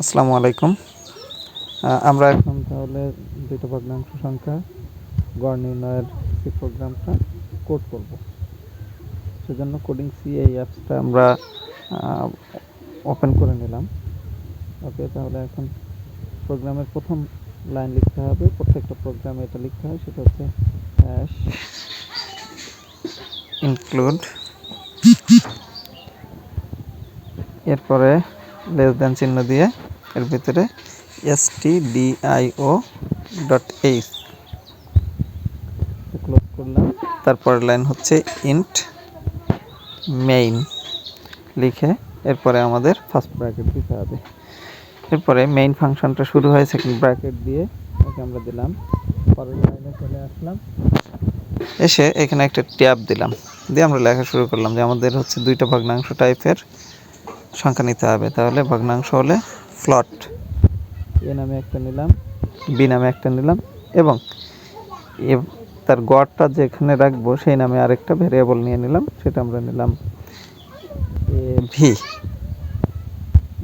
আসসালামু আলাইকুম। আমরা এখন তাহলে দুটো ভগ্নাংশ সংখ্যা, গড় নির্ণয়ের যে প্রোগ্রামটা কোড করব। সেজন্য কোডিং সি এই অ্যাপসটা আমরা ওপেন করে নিলাম। ওকে তাহলে এখন প্রোগ্রামের প্রথম লাইন লিখতে হবে। প্রত্যেকটা প্রোগ্রামে এটা লিখতে হয়, সেটা হচ্ছে হ্যাশ ইনক্লুড এরপরে লেস দেন চিহ্ন দিয়ে এর ভিতরে S T D I O dot H close করলাম। তারপরের লাইন হচ্ছে ইন্ট মেইন লিখে এরপরে আমাদের ফার্স্ট ব্র্যাকেট দিতে হবে। এরপরে মেইন ফাংশনটা শুরু হয় সেকেন্ড ব্র্যাকেট দিয়ে ওকে আমরা দিলাম। পরের লাইনে চলে আসলাম। এসে এখানে একটা ট্যাব দিলাম। দিয়ে আমরা লেখা শুরু করলাম যে আমাদের হচ্ছে দুইটা ভগ্নাংশ টাইপের সংখ্যা নিতে হবে। তাহলে ভগ্নাংশ হলে ফ্লট এ নামে একটা নিলাম বি নামে একটা নিলাম এবং এ তার গড়টা যেখানে রাখব সেই নামে আরেকটা ভেরিয়েবল নিয়ে নিলাম সেটা আমরা নিলাম এ ভি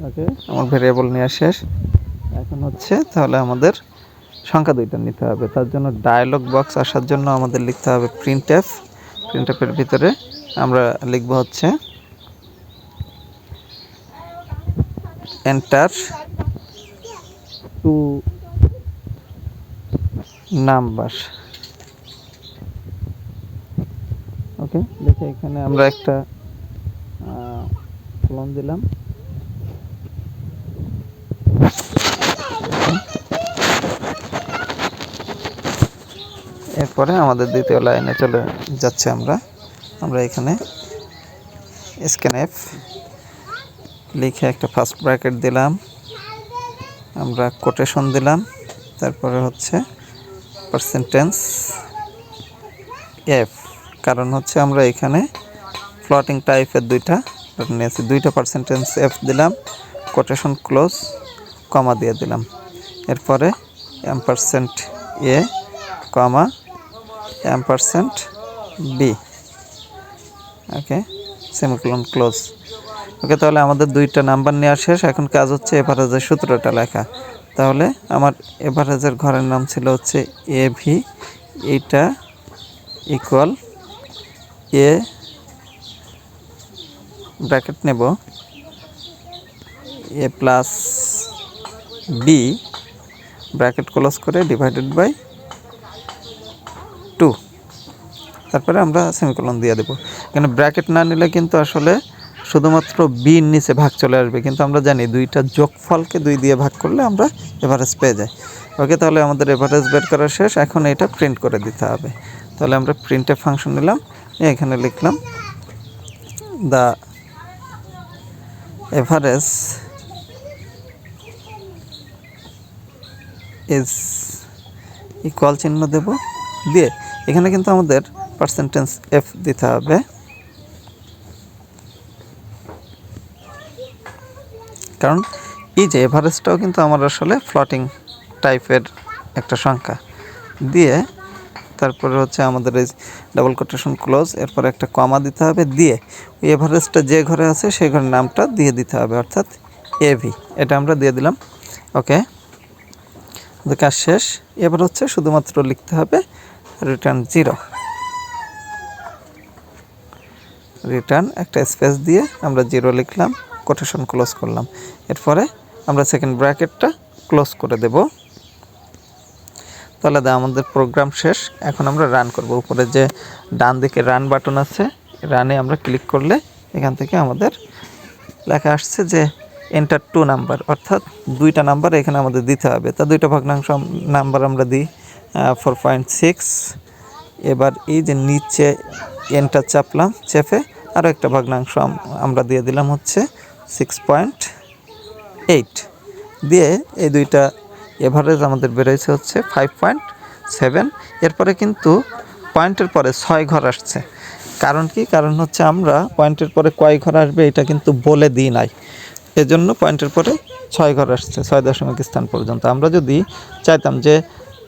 ওকে আমার ভেরিয়েবল নেওয়া শেষ। এখন হচ্ছে তাহলে আমাদের সংখ্যা দুইটা নিতে হবে। তার জন্য ডায়লগ বক্স আসার জন্য আমাদের লিখতে হবে প্রিন্ট এফ প্রিন্ট এফের ভিতরে আমরা লিখব হচ্ছে এন্টার টু নাম্বার ওকে দেখে এখানে আমরা একটা কলম দিলাম। এরপরে আমাদের দ্বিতীয় লাইনে চলে যাচ্ছে আমরা। আমরা এখানে স্ক্যান এফ লিখে একটা ফার্স্ট ব্র্যাকেট দিলাম। আমরা কোটেশন দিলাম। তারপরে হচ্ছে পার্সেন্টেন্স এফ কারণ হচ্ছে আমরা এখানে ফ্লটিং টাইপের দুইটা নিয়েছি। দুইটা পার্সেন্টেন্স এফ দিলাম কোটেশন ক্লোজ কমা দিয়ে দিলাম। এরপরে M percent A comma M percent B okay semicolon close okay তাহলে আমাদের দুইটা নাম্বার নেওয়া শেষ। এখন কাজ হচ্ছে এভারেজের সূত্রটা লেখা। তাহলে আমার এভারেজের ঘরের নাম ছিল হচ্ছে এ ভি এইটা ইকুয়াল এ ব্র্যাকেট নেব। A plus B bracket close করে ডিভাইডেড বাই টু তারপরে আমরা সেমিকলন দিয়ে দেবো। এখানে ব্র্যাকেট না নিলে কিন্তু আসলে শুধুমাত্র বির নিচে ভাগ চলে আসবে, কিন্তু আমরা জানি দুইটা যোগফলকে দুই দিয়ে ভাগ করলে আমরা এভারেজ পেয়ে যাই। ওকে, তাহলে আমাদের এভারেজ বের করা শেষ, এখন এটা প্রিন্ট করে দিতে হবে। তাহলে আমরা প্রিন্টে ফাংশন নিলাম, এখানে লিখলাম, দ্য এভারেজ ইজ ইকুয়াল চিহ্ন দেব দিয়ে। এখানে কিন্তু আমাদের পার্সেন্টেন্স এফ দিতে হবে। কারণ এই যে এভারেজটাও কিন্তু আমার আসলে ফ্লটিং টাইপের একটা সংখ্যা। দিয়ে তারপরে হচ্ছে আমাদের এই ডাবল কোটেশন ক্লোজ এরপরে একটা কমা দিতে হবে, দিয়ে ওই এভারেজটা যে ঘরে আছে সেই ঘরের নামটা দিয়ে দিতে হবে, অর্থাৎ এভি এটা আমরা দিয়ে দিলাম। ওকে? কাজ শেষ। এবার হচ্ছে শুধুমাত্র লিখতে হবে রিটার্ন জিরো রিটার্ন একটা স্পেস দিয়ে আমরা জিরো লিখলাম। কোটেশন ক্লোজ করলাম। এরপরে আমরা সেকেন্ড ব্র্যাকেটটা ক্লোজ করে দেব। তাহলে দা, আমাদের প্রোগ্রাম শেষ। এখন আমরা রান করব। উপরে যে ডান দিকে রান বাটন আছে রানে আমরা ক্লিক করলে এখান থেকে আমাদের লেখা আসছে যে এন্টার টু নাম্বার অর্থাৎ দুইটা নাম্বার এখানে আমাদের দিতে হবে। তা দুইটা ভগ্নাংশ নাম্বার আমরা দিই ফোর পয়েন্ট সিক্স এবার এই যে নিচে এন্টার চাপলাম, চেপে আরও একটা ভগ্নাংশ আম- আমরা দিয়ে দিলাম হচ্ছে সিক্স পয়েন্ট এইট দিয়ে এই দুইটা এভারেজ আমাদের বেরোয়েছে হচ্ছে ফাইভ পয়েন্ট সেভেন এরপরে কিন্তু পয়েন্টের পরে ছয় ঘর আসছে। কারণ কি? কারণ হচ্ছে আমরা পয়েন্টের পরে কয় ঘর আসবে এটা কিন্তু বলে দিই নাই। এজন্য পয়েন্টের পরে ছয় ঘর আসছে, ছয় দশমিক স্থান পর্যন্ত। আমরা যদি চাইতাম যে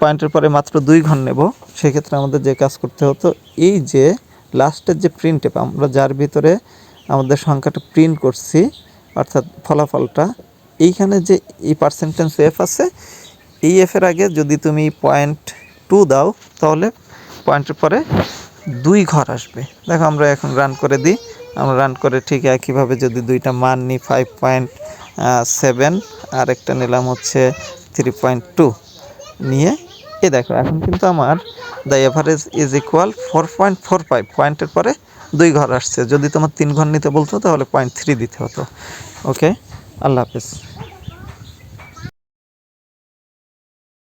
পয়েন্টের পরে মাত্র দুই ঘর নেব, সেক্ষেত্রে আমাদের যে কাজ করতে হতো এই যে লাস্টের যে প্রিন্ট আমরা যার ভিতরে আমাদের সংখ্যাটা প্রিন্ট করছি অর্থাৎ ফলাফলটা, এইখানে যে এই পার্সেন্টেন্স এফ আছে, এই এফের আগে যদি তুমি পয়েন্ট টু দাও, তাহলে পয়েন্টের পরে দুই ঘর আসবে। দেখো আমরা এখন রান করে দিই। আমরা রান করে ঠিক একইভাবে যদি দুইটা মান নিই ফাইভ পয়েন্ট সেভেন আর একটা নিলাম হচ্ছে থ্রি পয়েন্ট টু নিয়ে এ দেখো, এখন কিন্তু আমার the average is equal four point four five পয়েন্টের পরে দুই ঘর আসছে। যদি তোমার তিন ঘর নিতে বলতো, তাহলে পয়েন্ট থ্রি দিতে হতো। ওকে আল্লাহ হাফেজ।